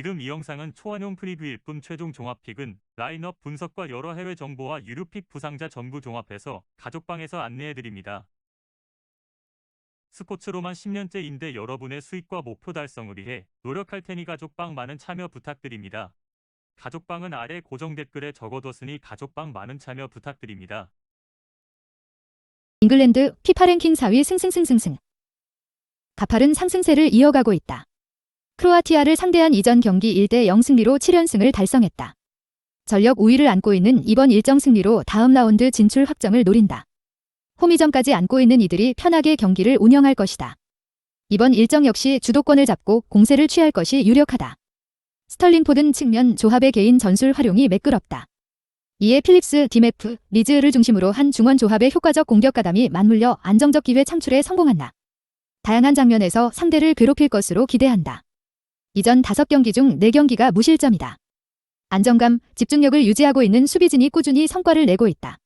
지금 이 영상은 초안용 프리뷰일 뿐 최종 종합픽은 라인업 분석과 여러 해외 정보와 유료픽 부상자 전부 종합해서 가족방에서 안내해드립니다. 스포츠로만 10년째인데 여러분의 수익과 목표 달성을 위해 노력할 테니 가족방 많은 참여 부탁드립니다. 가족방은 아래 고정 댓글에 적어뒀으니 가족방 많은 참여 부탁드립니다. 잉글랜드 피파 랭킹 4위 승승승승승. 가팔은 상승세를 이어가고 있다. 크로아티아를 상대한 이전 경기 1대 0 승리로 7연승을 달성했다. 전력 우위를 안고 있는 이번 일정 승리로 다음 라운드 진출 확정을 노린다. 홈이전까지 안고 있는 이들이 편하게 경기를 운영할 것이다. 이번 일정 역시 주도권을 잡고 공세를 취할 것이 유력하다. 스털링 포든 측면 조합의 개인 전술 활용이 매끄럽다. 이에 필립스, 디메프, 리즈를 중심으로 한 중원 조합의 효과적 공격 가담이 맞물려 안정적 기회 창출에 성공한다. 다양한 장면에서 상대를 괴롭힐 것으로 기대한다. 이전 5경기 중 4경기가 무실점이다. 안정감, 집중력을 유지하고 있는 수비진이 꾸준히 성과를 내고 있다.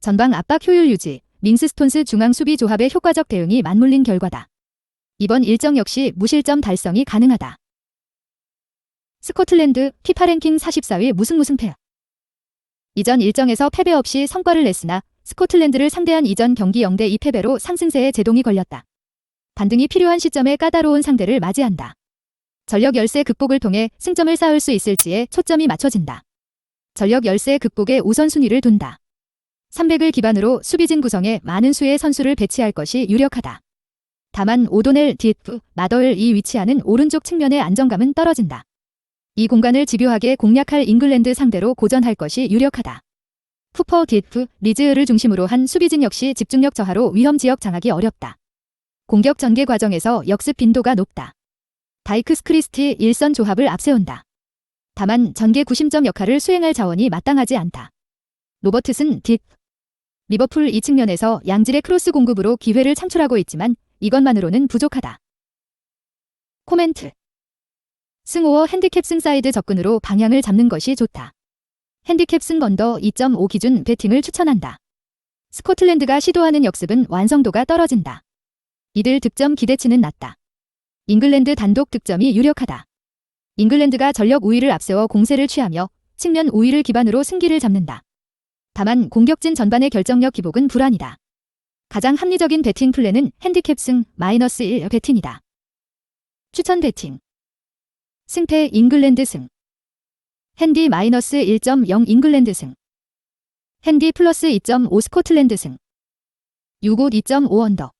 전방 압박 효율 유지, 밍스 스톤스 중앙 수비 조합의 효과적 대응이 맞물린 결과다. 이번 일정 역시 무실점 달성이 가능하다. 스코틀랜드 피파 랭킹 44위 무승무승패 이전 일정에서 패배 없이 성과를 냈으나 스코틀랜드를 상대한 이전 경기 0대 2 패배로 상승세에 제동이 걸렸다. 반등이 필요한 시점에 까다로운 상대를 맞이한다. 전력 열세 극복을 통해 승점을 쌓을 수 있을지에 초점이 맞춰진다. 전력 열세 극복에 우선순위를 둔다. 300을 기반으로 수비진 구성에 많은 수의 선수를 배치할 것이 유력하다. 다만 오도넬, 디프, 마더을 이 위치하는 오른쪽 측면의 안정감은 떨어진다. 이 공간을 집요하게 공략할 잉글랜드 상대로 고전할 것이 유력하다. 푸퍼, 디프, 리즈를 중심으로 한 수비진 역시 집중력 저하로 위험 지역 장악이 어렵다. 공격 전개 과정에서 역습 빈도가 높다. 다이크스 크리스티 일선 조합을 앞세운다. 다만 전개 구심점 역할을 수행할 자원이 마땅하지 않다. 로버트슨 딥 리버풀 이 측면에서 양질의 크로스 공급으로 기회를 창출하고 있지만 이것만으로는 부족하다. 코멘트 승오어 핸디캡 승 사이드 접근으로 방향을 잡는 것이 좋다. 핸디캡 승 번더 2.5 기준 배팅을 추천한다. 스코틀랜드가 시도하는 역습은 완성도가 떨어진다. 이들 득점 기대치는 낮다. 잉글랜드 단독 득점이 유력하다. 잉글랜드가 전력 우위를 앞세워 공세를 취하며 측면 우위를 기반으로 승기를 잡는다. 다만 공격진 전반의 결정력 기복은 불안이다. 가장 합리적인 배팅 플랜은 핸디캡 승 마이너스 1 배팅이다. 추천 배팅 승패 잉글랜드 승 핸디 마이너스 1.0 잉글랜드 승 핸디 플러스 2.5 스코틀랜드 승 6옷 2.5 언더